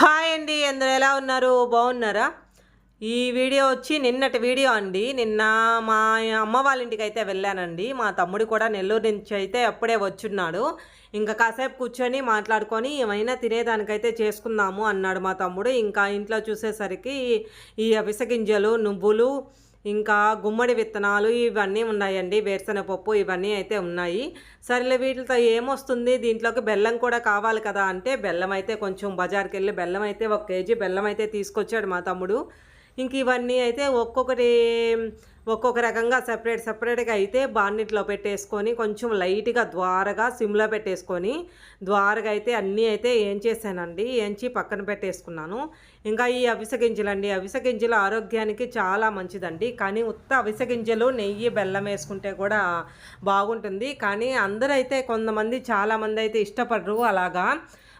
Hi అండి అందరూ ఎలా ఉన్నారు? బాగున్నారా? ఈ వీడియో వచ్చి నిన్నటి వీడియో అండి. నిన్న మా అమ్మ వాళ్ళ ఇంటికి అయితే వెళ్ళానండి. మా తమ్ముడు కూడా నెల్లూరు నుంచి అయితే అప్పుడే వచ్చున్నాడు. ఇంకా కాసేపు కూర్చొని మాట్లాడుకొని ఏమైనా తినేదానికైతే చేసుకుందాము అన్నాడు మా తమ్ముడు. ఇంకా ఇంట్లో చూసేసరికి ఈ అవిసగింజలు నువ్వులు ఇంకా గుమ్మడి విత్తనాలు ఇవన్నీ ఉన్నాయండి. వేరుశనగపప్పు ఇవన్నీ అయితే ఉన్నాయి. సరేలే వీటితో ఏమొస్తుంది? దీంట్లోకి బెల్లం కూడా కావాలి కదా అంటే బెల్లం అయితే కొంచెం బజార్కి వెళ్ళి బెల్లం అయితే ఒక కేజీ బెల్లం అయితే తీసుకొచ్చాడు మా తమ్ముడు. ఇంక ఇవన్నీ అయితే ఒక్కొక్కటి ఒక్కొక్క రకంగా సపరేట్ సపరేట్గా అయితే బాండిట్లో పెట్టేసుకొని కొంచెం లైట్గా ద్వారగా సిమ్లో పెట్టేసుకొని ద్వారగా అయితే అన్నీ అయితే ఏం చేశానండి ఏంచి పక్కన పెట్టేసుకున్నాను. ఇంకా ఈ అవిసె గింజలు అండి అవిసె గింజలు ఆరోగ్యానికి చాలా మంచిదండి. కానీ ఉత్త అవిసె గింజలు నెయ్యి బెల్లం వేసుకుంటే కూడా బాగుంటుంది. కానీ అందరైతే కొంతమంది చాలామంది అయితే ఇష్టపడరు అలాగా.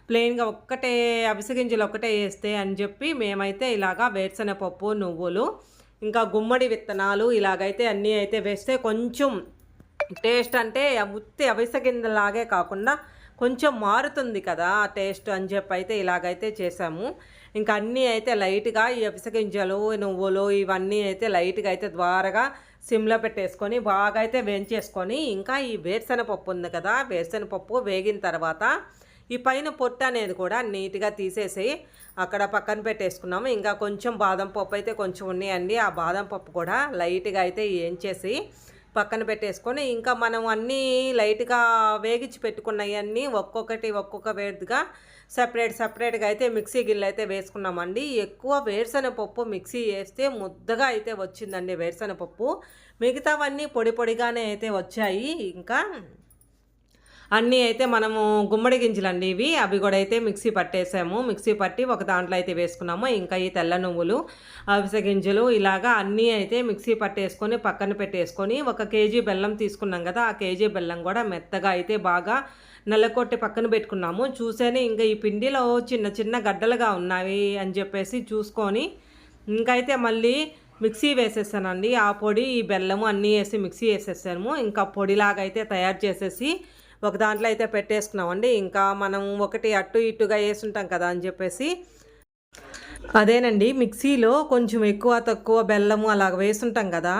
ప్లెయిన్గా ఒక్కటే అవిసగింజలు ఒక్కటే వేస్తే అని చెప్పి మేమైతే ఇలాగా వేరుశనగపప్పు నువ్వులు ఇంకా గుమ్మడి విత్తనాలు ఇలాగైతే అన్నీ అయితే వేస్తే కొంచెం టేస్ట్ అంటే ఉత్తి అవిసగింజలాగే కాకుండా కొంచెం మారుతుంది కదా టేస్ట్ అని చెప్పి అయితే ఇలాగైతే చేసాము. ఇంకా అన్నీ అయితే లైట్గా ఈ అవిసగింజలు నువ్వులు ఇవన్నీ అయితే లైట్గా అయితే ద్వారగా సిమ్లో పెట్టేసుకొని బాగా అయితే వేయించేసుకొని ఇంకా ఈ వేరుశనగపప్పు ఉంది కదా వేరుశనగపప్పు వేగిన తర్వాత ఈ పైన పొట్టు అనేది కూడా నీట్గా తీసేసి అక్కడ పక్కన పెట్టేసుకున్నాము. ఇంకా కొంచెం బాదం పప్పు అయితే కొంచెం ఉన్నాయండి. ఆ బాదం పప్పు కూడా లైట్గా అయితే ఏంచేసి పక్కన పెట్టేసుకొని ఇంకా మనం అన్నీ లైట్గా వేగించి పెట్టుకున్నవన్నీ ఒక్కొక్కటి ఒక్కొక్క వేడిగా సపరేట్ సపరేట్గా అయితే మిక్సీ గిన్నెలు అయితే వేసుకున్నామండి. ఎక్కువ వేరుశనగపప్పు మిక్సీ వేస్తే ముద్దగా అయితే వచ్చిందండి వేరుశనగపప్పు. మిగతావన్నీ పొడి పొడిగానే అయితే వచ్చాయి. ఇంకా అన్నీ అయితే మనము గుమ్మడి గింజలండి ఇవి. అవి కూడా అయితే మిక్సీ పట్టేసాము. మిక్సీ పట్టి ఒక దాంట్లో అయితే వేసుకున్నాము. ఇంకా ఈ తెల్ల నువ్వులు అవిసె గింజలు ఇలాగా అన్నీ అయితే మిక్సీ పట్టేసుకొని పక్కన పెట్టేసుకొని ఒక కేజీ బెల్లం తీసుకున్నాం కదా ఆ కేజీ బెల్లం కూడా మెత్తగా అయితే బాగా నల్లకొట్టి పక్కన పెట్టుకున్నాము. చూసేనే ఇంకా ఈ పిండిలో చిన్న చిన్న గడ్డలుగా ఉన్నాయి అని చెప్పేసి చూసుకొని ఇంకైతే మళ్ళీ మిక్సీ వేసేసానండి. ఆ పొడి ఈ బెల్లము అన్నీ వేసి మిక్సీ వేసేసాము. ఇంకా పొడిలాగా అయితే తయారు చేసేసి ఒక దాంట్లో అయితే పెట్టేసుకున్నామండి. ఇంకా మనం ఒకటి అటు ఇటుగా వేసుంటాం కదా అని చెప్పేసి. అదేనండి మిక్సీలో కొంచెం ఎక్కువ తక్కువ బెల్లము అలాగ వేసుంటాం కదా.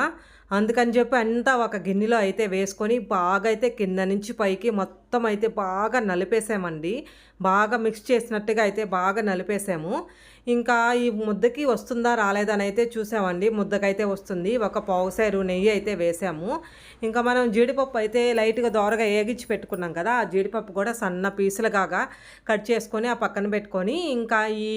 అందుకని చెప్పి అంతా ఒక గిన్నెలో అయితే వేసుకొని బాగా అయితే కింద నుంచి పైకి మొత్తం మొత్తం అయితే బాగా నలిపేసామండి. బాగా మిక్స్ చేసినట్టుగా అయితే బాగా నలిపేసాము. ఇంకా ఈ ముద్దకి వస్తుందా రాలేదని అయితే చూసామండి. ముద్దకైతే వస్తుంది. ఒక పావుసేరు నెయ్యి అయితే వేసాము. ఇంకా మనం జీడిపప్పు అయితే లైట్గా దోరగా ఏగించి పెట్టుకున్నాం కదా ఆ జీడిపప్పు కూడా సన్న పీసులుగా కట్ చేసుకొని ఆ పక్కన పెట్టుకొని ఇంకా ఈ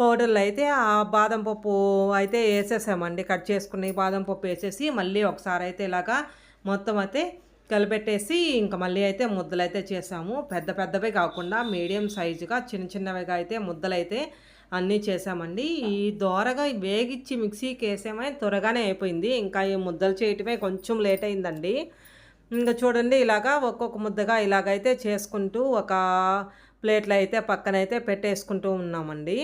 పౌడర్లు అయితే ఆ బాదం పప్పు అయితే వేసేసామండి. కట్ చేసుకుని బాదం పప్పు వేసేసి మళ్ళీ ఒకసారి అయితే ఇలాగా మొత్తం అయితే కలిపెట్టేసి ఇంకా మళ్ళీ అయితే ముద్దలైతే చేసాము. పెద్ద పెద్దవి కాకుండా మీడియం సైజుగా చిన్న చిన్నవిగా అయితే ముద్దలు అయితే అన్నీ చేసామండి. ఈ దోరగా వేగిచ్చి మిక్సీకి వేసామే త్వరగానే అయిపోయింది. ఇంకా ఈ ముద్దలు చేయటమే కొంచెం లేట్ అయిందండి. ఇంకా చూడండి ఇలాగా ఒక్కొక్క ముద్దగా ఇలాగైతే చేసుకుంటూ ఒక ప్లేట్లో అయితే పక్కనైతే పెట్టేసుకుంటూ ఉన్నామండి.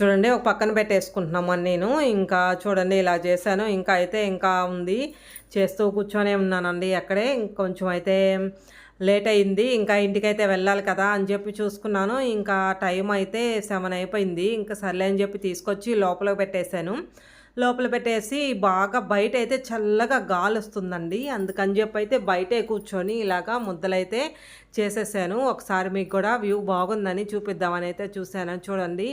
చూడండి ఒక పక్కన పెట్టేసుకుంటున్నాము నేను. ఇంకా చూడండి ఇలా చేశాను. ఇంకా అయితే ఇంకా ఉంది. చేస్తూ కూర్చొనే ఉన్నానండి అక్కడే. ఇంకొంచెం అయితే లేట్ అయింది. ఇంకా ఇంటికైతే వెళ్ళాలి కదా అని చెప్పి చూసుకున్నాను. ఇంకా టైం అయితే సెవెన్ అయిపోయింది. ఇంకా సర్లే అని చెప్పి తీసుకొచ్చి లోపల పెట్టేశాను. లోపల పెట్టేసి బాగా బయట అయితే చల్లగా గాలి వస్తుందండి. అందుకని చెప్పి అయితే బయటే కూర్చొని ఇలాగా ముద్దలైతే చేసేసాను. ఒకసారి మీకు కూడా వ్యూ బాగుందని చూపిద్దామని అయితే చూశాను. చూడండి.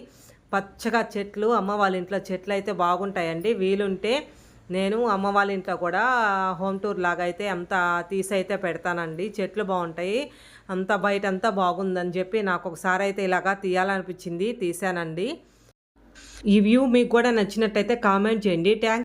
పచ్చగా చెట్లు అమ్మ వాళ్ళ ఇంట్లో చెట్లు అయితే బాగుంటాయండి. వీలుంటే నేను అమ్మ వాళ్ళ ఇంట్లో కూడా హోమ్ టూర్ లాగా అయితే అంత తీసైతే పెడతానండి. చెట్లు బాగుంటాయి. అంత బయట అంతా బాగుందని చెప్పి నాకు ఒకసారి అయితే ఇలాగా తీయాలనిపించింది తీసానండి ఈ వ్యూ మీకు కూడా నచ్చినట్టయితే కామెంట్ చేయండి. థ్యాంక్